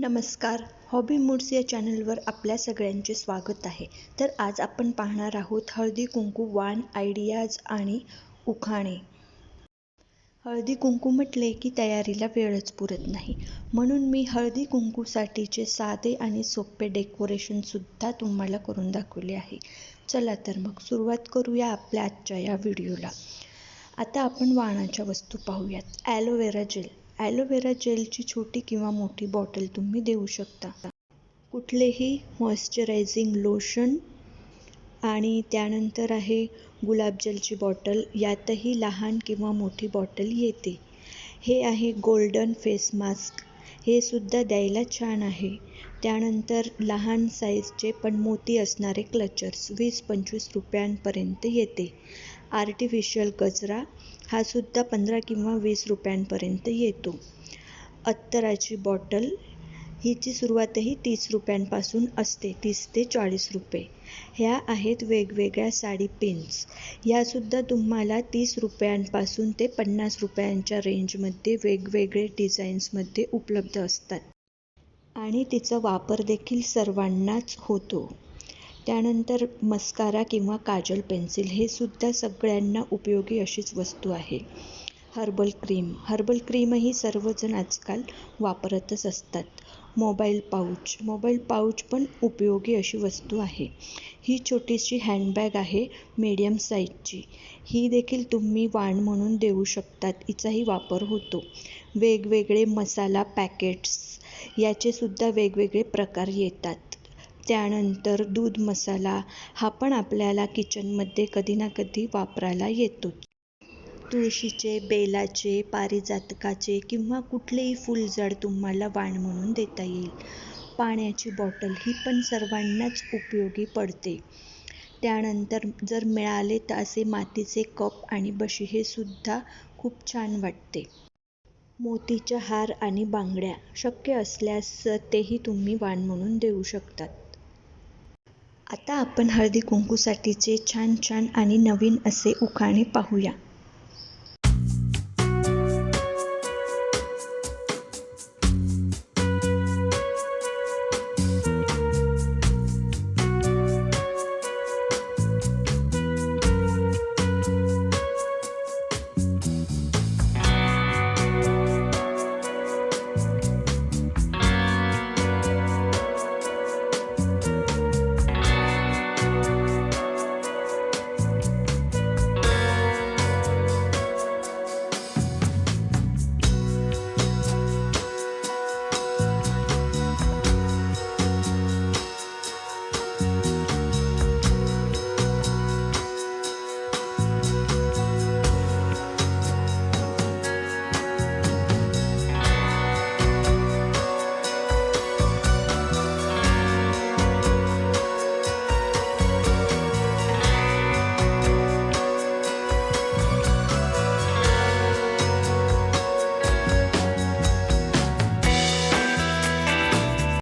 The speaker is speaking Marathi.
नमस्कार. हॉबी मूड्स या चॅनलवर आपल्या सगळ्यांचे स्वागत आहे. तर आज आपण पाहणार आहोत हळदी कुंकू वाण आयडियाज आणि उखाणे. हळदी कुंकू म्हटले की तयारीला वेळच पुरत नाही. म्हणून मी हळदी कुंकूसाठीचे साधे आणि सोपे डेकोरेशनसुद्धा तुम्हाला करून दाखवले आहे. चला तर मग सुरुवात करूया आपल्या आजच्या या व्हिडिओला. आता आपण वाणाच्या वस्तू पाहूयात. ॲलोवेरा जेल ॲलोवेरा जेलची छोटी किंवा मोठी बॉटल तुम्ही देऊ शकता. कुठलेही मॉइश्चरायझिंग लोशन आणि त्यानंतर आहे गुलाबजलची बॉटल यातही लहान किंवा मोठी बॉटल येते. हे आहे गोल्डन फेस मास्क. हे सुद्धा द्यायला छान आहे. त्यानंतर लहान साईजचे पण मोती असणारे क्लचर्स वीस पंचवीस रुपयांपर्यंत येते. आर्टिफिशियल कचरा हा सुद्धा पंधरा किंवा वीस रुपयांपर्यंत येतो. अत्तराची बॉटल हिची सुरुवातही तीस रुपयांपासून असते तीस ते चाळीस रुपये. ह्या आहेत वेगवेगळ्या साडी पिन्स ह्यासुद्धा तुम्हाला तीस रुपयांपासून ते पन्नास रुपयांच्या रेंजमध्ये वेगवेगळे डिझाईन्समध्ये उपलब्ध असतात. आणि तिचा वापर देखील सर्वांनाच होतो. त्यानंतर मस्कारा किंवा काजल पेन्सिल हे सुद्धा सगळ्यांना उपयोगी अशीच वस्तू आहे. Herbal cream. हर्बल क्रीमही सर्वजण आजकाल वापरतच असतात. मोबाईल पाऊच मोबाईल पाऊच पण उपयोगी अशी वस्तू आहे. ही छोटीशी हँडबॅग आहे मीडियम साईजची ही देखील तुम्ही वाण म्हणून देऊ शकतात हिचाही वापर होतो. वेगवेगळे मसाला पॅकेट्स याचेसुद्धा वेगवेगळे प्रकार येतात. त्यानंतर दूध मसाला हा पण आपल्याला किचनमध्ये कधी ना कधी वापरायला येतो तुळशीचे बेलाचे पारिजातकाचे किंवा कुठलेही फुलझाड तुम्हाला वाण म्हणून देता येईल. पाण्याची बॉटल ही पण सर्वांनाच उपयोगी पडते. त्यानंतर जर मिळाले तर असे मातीचे कप आणि बशी हे सुद्धा खूप छान वाटते. मोतीच्या हार आणि बांगड्या शक्य असल्यास तेही तुम्ही वाण म्हणून देऊ शकतात. आता आपण हळदी कुंकूसाठीचे छान छान आणि नवीन असे उखाणे पाहूया.